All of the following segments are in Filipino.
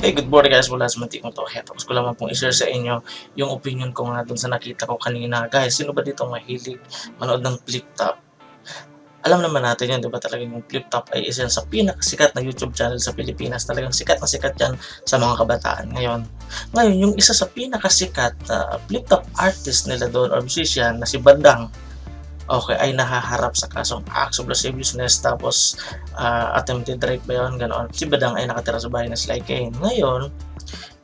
Hey, good morning guys. Wala sa mantik to. Heto, gusto ko lamang pong i-share sa inyo yung opinion ko nga dun sa nakita ko kanina. Guys, sino ba dito mahilig manood ng flip top? Alam naman natin yan, di ba talaga yung flip top ay isa sa pinakasikat na YouTube channel sa Pilipinas. Talagang sikat na sikat yan sa mga kabataan ngayon. Ngayon, yung isa sa pinakasikat na flip top artist nila doon or musician na si Bandang, okay, ay nahaharap sa kasong acts of lascivious business tapos uh, attempted rape ba yun, ganoon. Si Badang ay nakatira sa bahay ng Sly Kane. Ngayon,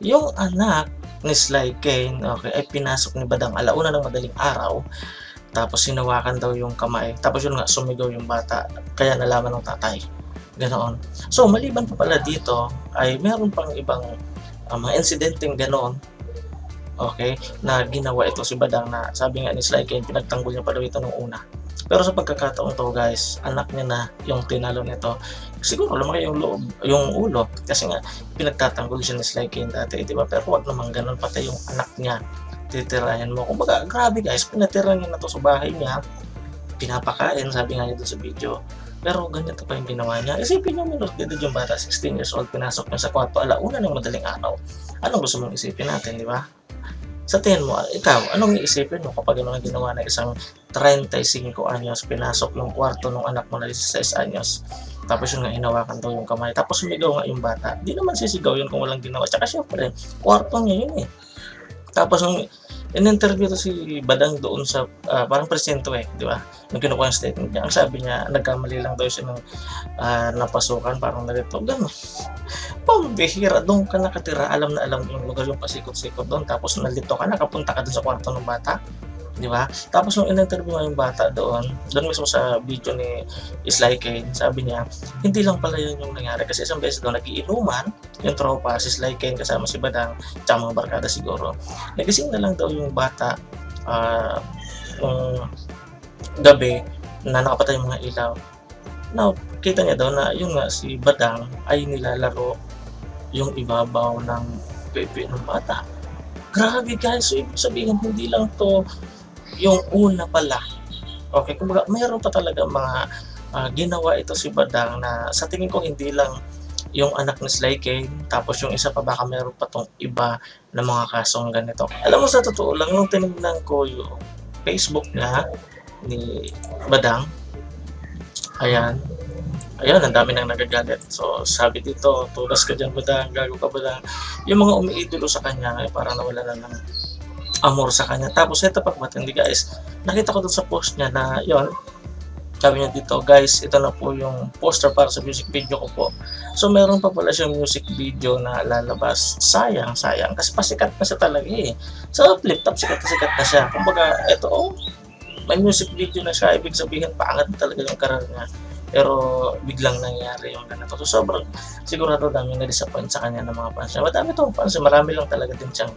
yung anak ni Sly Kane, okay, ay pinasok ni Badang alauna ng madaling araw tapos sinawakan daw yung kamay. Tapos yun nga, sumigaw yung bata. Kaya nalaman ng tatay. Ganoon. So, maliban pa pala dito, ay meron pang ibang uh, mga insidenteng ganoon okay, na ginawa ito si Badang na sabi nga ni Sly Kane, pinagtanggol niya pa daw ito nung una. Pero sa pagkakataon to guys, anak niya na yung tinalo nito. Siguro lumaki yung loob, yung ulo. Kasi nga, pinagtatanggol siya ni Sly Kane dati, di ba? Pero wag naman ganun, pati yung anak niya titirahin mo. Kumbaga, grabe guys, pinatira niya na to sa bahay niya, pinapakain, sabi nga niya doon sa video. Pero ganito pa yung ginawa niya. Isipin niyo, minor de yung bata, 16 years old, pinasok niya sa kwarto, alauna ng madaling araw. Anong gusto mong isipin natin, di ba? Sa tingin mo, ikaw, anong iisipin mo kapag ano ginawa na isang 35 anyos, pinasok yung kwarto ng anak mo na 16 anyos, tapos yung nga hinawakan daw yung kamay, tapos sumigaw nga yung bata. Di naman sisigaw yun kung walang ginawa. Tsaka syempre, kwarto niya yun eh. Tapos nung in-interview to si Badang doon sa uh, parang presinto eh, di ba? Nung kinukuha yung statement niya, ang sabi niya, nagkamali lang daw siya ng uh, napasukan, parang narito, gano'n. Pambihira, doon ka nakatira, alam na alam yung lugar yung pasikot-sikot doon, tapos nalito ka, nakapunta ka doon sa kwarto ng bata di ba? Tapos nung in-interview nga yung bata doon, doon mismo sa video ni Sly Kane, sabi niya, hindi lang pala yun yung nangyari kasi isang beses doon nagiinuman yung tropa, si Sly Kane kasama si Badang, tsaka mga barkada siguro. Nagising na lang daw yung bata uh, yung gabi na nakapatay yung mga ilaw. Now, kita niya daw na yung nga si Badang ay nilalaro yung ibabaw ng pepe ng bata. Grabe guys, so ibig sabihin hindi lang to yung una pala. Okay, kumbaga mayroon pa talaga mga uh, ginawa ito si Badang na sa tingin ko hindi lang yung anak ni Sly Kane, tapos yung isa pa baka meron pa tong iba na mga kasong ganito. Alam mo sa totoo lang, nung tinignan ko yung Facebook niya ni Badang, ayan, ayan, ang dami nang nagagalit. So, sabi dito, tulas ka dyan, Badang, gago ka, Badang. Yung mga umiidolo sa kanya, ay parang nawala na ng amor sa kanya. Tapos ito pa matindi guys, nakita ko doon sa post niya na yon sabi niya dito, guys, ito na po yung poster para sa music video ko po. So, meron pa pala siyang music video na lalabas. Sayang, sayang. Kasi pasikat na siya talaga eh. Sa so, flip top, sikat na sikat na siya. Kumbaga, ito, oh, may music video na siya. Ibig sabihin, paangat talaga yung karar niya. Pero, biglang nangyari yung ganito. So, sobrang sigurado dami na-disappoint sa kanya ng mga fans niya. Madami itong fans. Marami lang talaga din siyang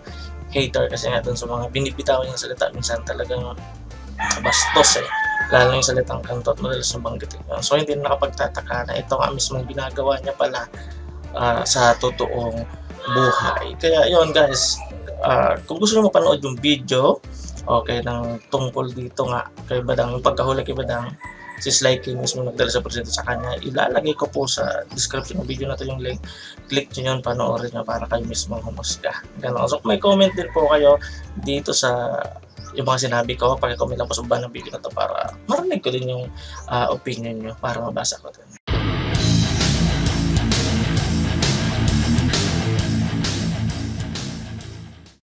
hater kasi nga dun sa mga binibitaw niyang salita minsan talagang bastos eh lalo yung salitang kanto at madalas na banggitin yun. So hindi na nakapagtataka na ito nga mismo ginagawa niya pala uh, sa totoong buhay. Kaya yon guys, uh, kung gusto niyo mapanood yung video, okay, ng tungkol dito nga kay Badang, yung pagkahuli kay Badang, si Sly King mismo nagdala sa presento sa kanya. Ilalagay ko po sa description ng video na to yung link. Click nyo yun, panoorin nyo para kayo mismo humusga. Ganon. So may comment din po kayo dito sa yung mga sinabi ko, pag-comment lang po sa baba ng video na to para marinig ko din yung uh, opinion nyo para mabasa ko din.